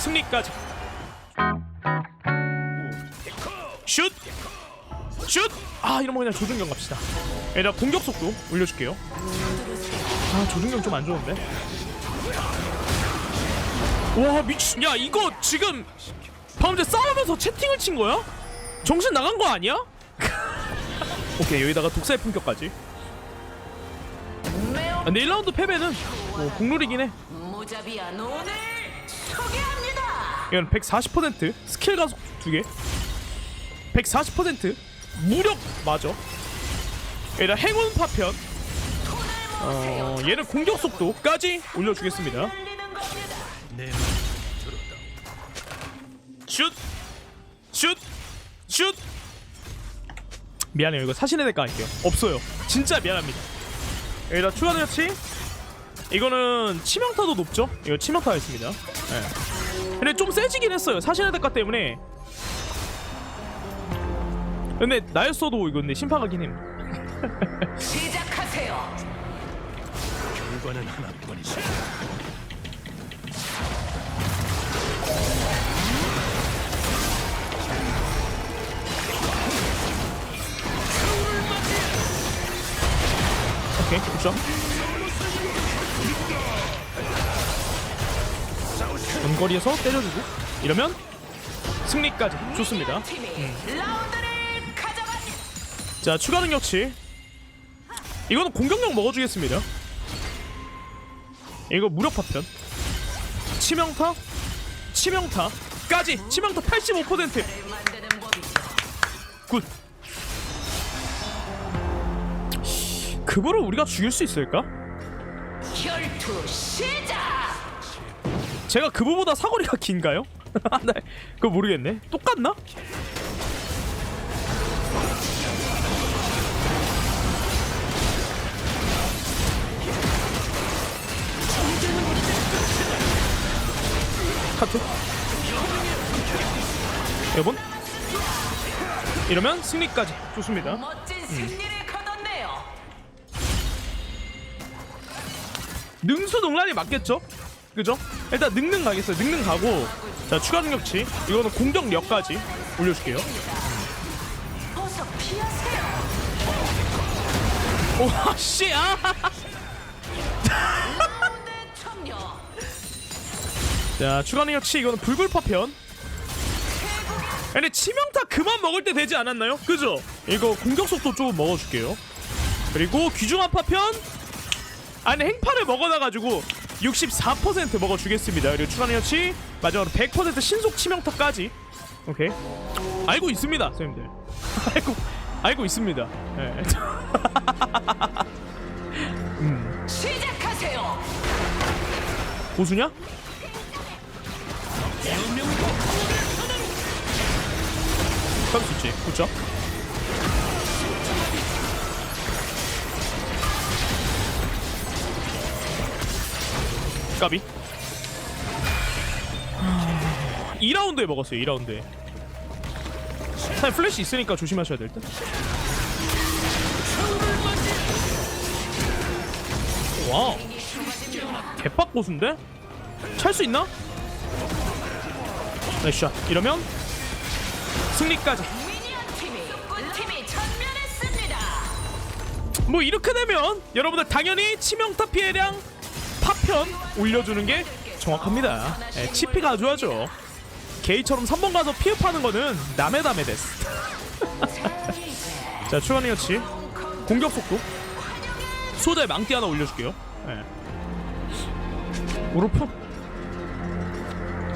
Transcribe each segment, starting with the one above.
승리까지 슛! 슛! 아 이러면 그냥 조준경 갑시다 얘들아 공격 속도 올려줄게요 아 조준경 좀 안 좋은데 와 미친 야 이거 지금 방금 전에 싸우면서 채팅을 친 거야? 정신 나간 거 아니야? 오케이 여기다가 독사의 품격까지 아, 근데 1라운드 패배는 뭐 국룰이긴 해 무자비한 오늘 소개합니다. 이건 140% 스킬 가속 두개 140% 무력 맞아 얘는 행운 파편 어, 얘는 공격 속도까지 올려주겠습니다. 슛! 슛! 슛! 미안해요 이거 사신의 대가 할게요 없어요 진짜 미안합니다 여기다 추가 능력치 이거는 치명타도 높죠? 이거 치명타가 있습니다 예. 근데 좀 세지긴 했어요 사신의 대가 때문에 근데 나였어도 이거 근데 심파가긴 힘 시작하세요. 결과는 하나뿐이지. 오케이 굿죠 거리에서 때려주고 이러면 승리까지. 좋습니다. 가져갑니다. 자 추가 능력치. 이거는 공격력 먹어주겠습니다. 이거 무력 파편. 치명타? 치명타까지. 치명타 85% 만드는 법이죠. 굿. 그거를 우리가 죽일 수 있을까? 혈투 시작. 제가 그거보다 사거리가 긴가요? 네, 그거 모르겠네 똑같나? 카트 여러분 이러면 승리까지 좋습니다 멋진 승리를 거뒀네요. 능수능란이 맞겠죠? 그죠? 일단 능능 가겠어요. 능능 가고 자 추가 능력치 이거는 공격력까지 올려줄게요. 씨 아. 라운드 종료. 자 추가 능력치 이거는 불굴 파편. 근데 치명타 그만 먹을 때 되지 않았나요? 그죠? 이거 공격 속도 조금 먹어줄게요. 그리고 귀중한 파편 안에 행파를 먹어놔가지고 64% 먹어주겠습니다. 그리고 추가 능력치 마지막으로 100% 신속 치명타까지. 오케이. 알고 있습니다, 선생님들. 알고 알고 있습니다. 예. 시작하세요. 고수냐? 잡을 수 있지. 그쵸? 까비. 2라운드에 먹었어요. 2라운드에. 사실 플래시 있으니까 조심하셔야 될 듯. 와우. 개빡 고수인데? 찰 수 있나? 나이스 샷 이러면 승리까지. 뭐 이렇게 되면 여러분들 당연히 치명타 피해량 파편 올려주는 게 정확합니다. 예, 치피가 아주 하죠. 게이처럼 3번 가서 피흡하는 거는 남의 담에 됐어 자 추가 능력치. 공격 속도. 소자의 망띠 하나 올려줄게요. 예.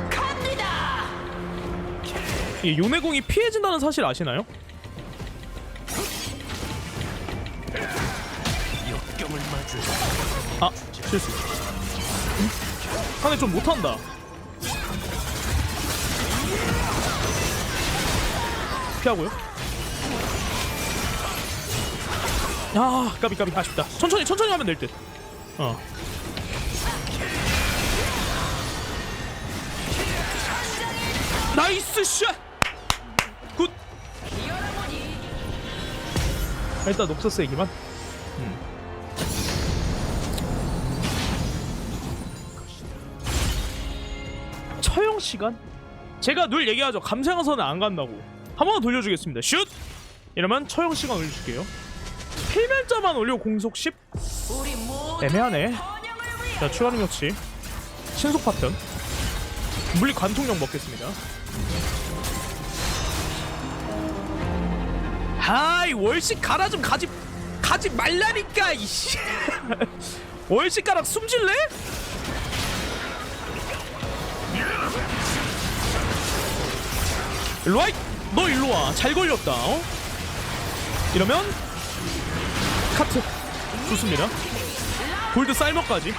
갑니다. 이 요네공이 피해진다는 사실 아시나요? 아 실수. 응? 상대 좀 못한다. 피하고요. 아 까비 까비. 아쉽다. 천천히 천천히 하면 될 듯. 어. 나이스 샷! 굿! 일단 녹서스 얘기만 처형 시간? 제가 늘 얘기하죠. 감상어선은 안 간다고. 한번더 돌려주겠습니다. 슛! 이러면 처형 시간 올려줄게요. 필멸자만 올려 공속 10? 우리 모두 애매하네. 자 추가 능력치 신속 파편 물리 관통력 먹겠습니다 하이 월식 가라 좀 가지 가지 말라니까 이씨 월식 가락 숨질래? 일로와 너 일로와 잘 걸렸다 어? 이러면 카트 좋습니다 골드 쌀먹까지.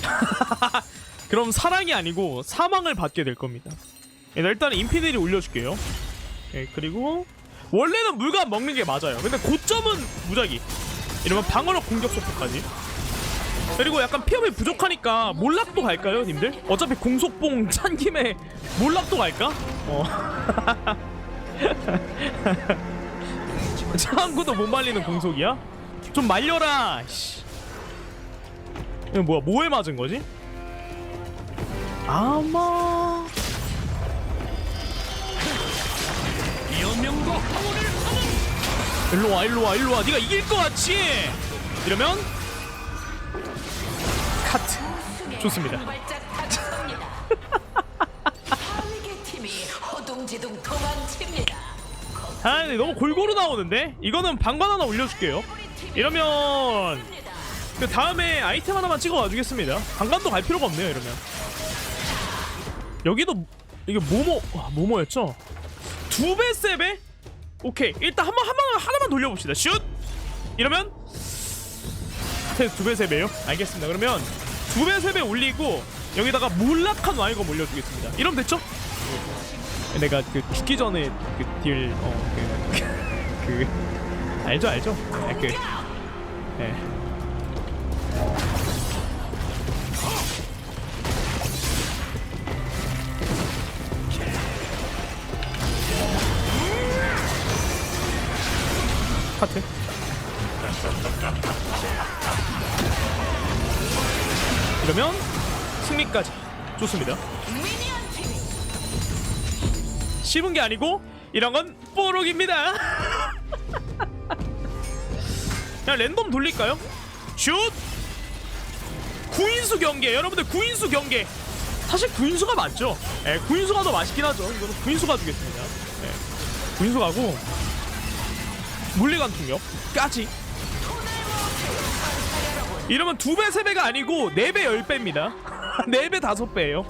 그럼 사랑이 아니고 사망을 받게 될 겁니다. 예, 일단 인피니티 올려줄게요. 예, 그리고 원래는 물건 먹는 게 맞아요. 근데 고점은 무작위. 이러면 방어력 공격 속도까지. 그리고 약간 피업이 부족하니까 몰락도 갈까요, 님들? 어차피 공속봉 찬 김에 몰락도 갈까? 어. 창구도 못 말리는 공속이야? 좀 말려라. 씨. 이거 뭐야? 뭐에 맞은 거지? 아마 황혼을 일로 와 일로 와 일로 와 네가 이길 것 같지 이러면 카트. 좋습니다. 아 근데 너무 골고루 나오는데? 이거는 방관 하나 올려줄게요. 이러면 그 다음에 아이템 하나만 찍어 와 주겠습니다. 방관도 갈 필요가 없네요 이러면. 여기도 이게 뭐뭐 아, 뭐뭐였죠? 두배 세 배? 오케이. 일단 한번 한번 하나만 돌려봅시다. 슛! 이러면 두 배 세 배요? 알겠습니다 그러면 두 배 세 배 올리고 여기다가 몰락한 와이거 올려주겠습니다 이러면 됐죠? 내가 그 죽기 전에 그 딜 어 그 그, 그, 알죠 알죠 네, 그 네. 하트 이러면 승리까지 좋습니다 씹은 게 아니고 이런 건 뽀록입니다. 그냥 랜덤 돌릴까요? 슛! 구인수 경계 여러분들 구인수 경계 사실 구인수가 맞죠? 예, 구인수가 더 맛있긴 하죠. 이거는 구인수가 주겠습니다. 예, 구인수 가고 물리관 통력까지 이러면 두 배, 세 배가 아니고 네 배, 열 배입니다. 네 배, 다섯 배예요.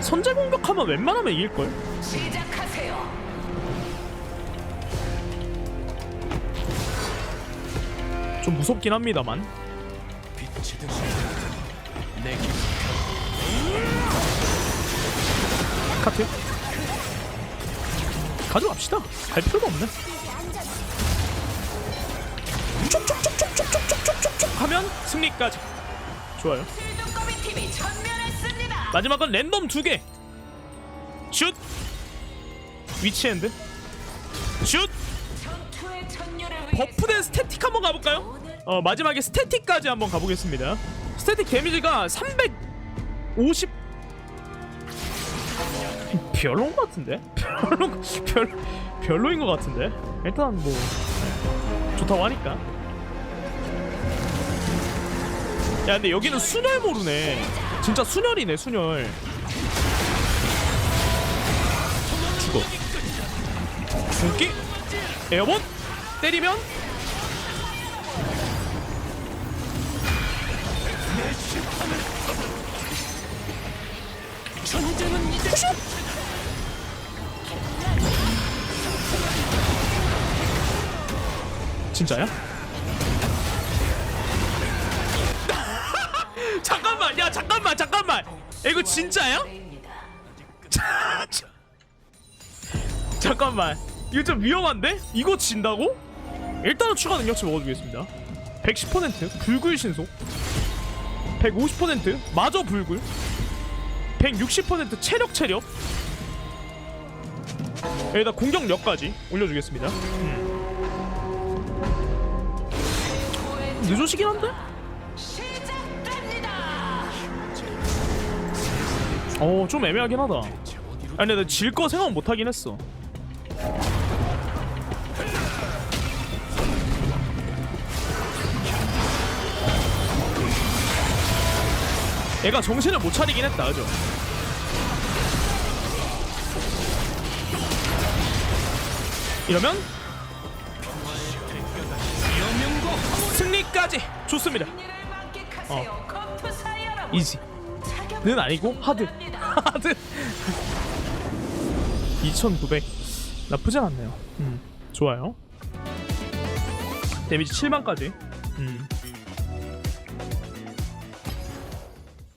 선제 공격하면 웬만하면 이길 걸? 시작하세요. 좀 무섭긴 합니다만. 카트 가져갑시다 갈 필요가 없네 쭉쭉쭉쭉쭉쭉쭉쭉쭉 하면 승리까지 좋아요 전멸했습니다. 마지막은 랜덤 두 개 슛 위치 핸드 슛 버프된 스태틱 한번 가볼까요? 어 마지막에 스태틱까지 한번 가보겠습니다. 스태틱 데미지가 350 별로인 것 같은데? 별로 별 별로인 것 같은데? 일단 뭐 네, 좋다고 하니까. 야 근데 여기는 순혈 모르네. 진짜 순혈이네 순혈. 죽어. 죽기? 에어본? 때리면 전쟁은 이제 진짜야? 잠깐만, 야 잠깐만, 잠깐만. 야, 이거 진짜야? 자, 자. 잠깐만, 이거 좀 위험한데? 이거 진다고? 일단은 추가 능력치 먹어주겠습니다. 110% 불굴 신속, 150% 마저 불굴, 160% 체력 체력. 여기다 공격력까지 올려주겠습니다. 늦으시긴 한데? 어, 좀 애매하긴 하다. 아니 근데 질 거 생각 못 하긴 했어. 얘가 정신을 못 차리긴 했다, 그죠? 이러면 승리까지 좋습니다. 어. 이지. 는 아니고 하드. 하드. 2,900 나쁘진 않네요. 음, 좋아요. 데미지 7만까지. 음.